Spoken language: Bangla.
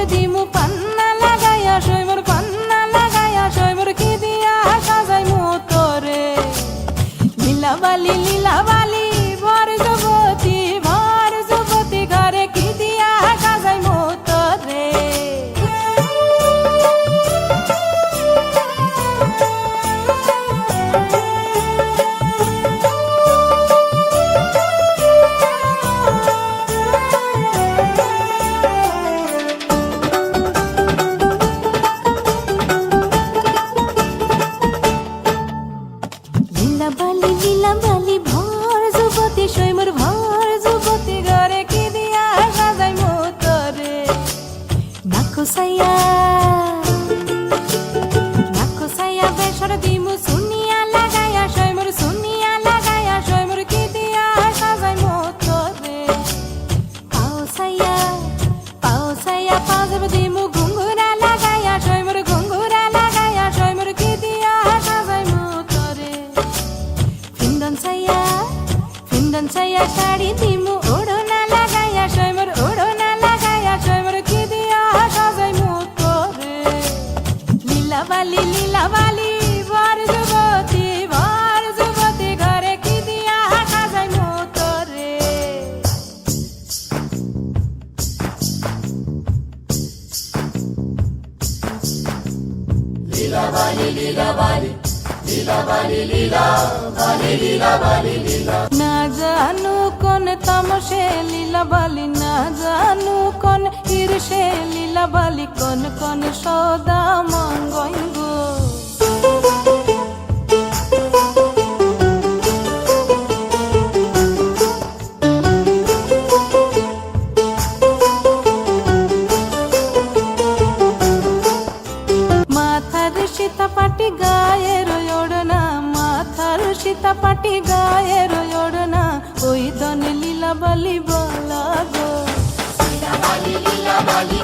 ফুলে দিমু পান্না লাগায়া সৈমর পান্না লাগায়া সৈমর কি দিয়া সাজাই মোতরে লীলা বালি লীলা যুবতী সৈমর ভর যুবতী ঘরে কি দিয়া সাজাই মোতরে নাকো সাইয়া নাকো সাইয়া বেসর দিমু সুনিয়া লাগায়া সৈমর সুনিয়া লাগায়া সৈমর কি দিয়া সাজাই মোতরে পাও সাইয়া পাও সাইয়া পাও যাব দিমু লীলা বালি লীলা বালি ভর যুবতী ভর যুবতী ঘরে কি দিয়া সাজাই মোতরে? না জানু কোন তামসে লীলা বালি না জানু কোন ঈর্ষে লীলা বালি কোন কোন সদা সীতা পাটি গায়ের ওড়না মাথার সীতা পাটি গায়ের ওড়না ওই দন লীলা বালি বলা গো লীলা বালি লীলা বালি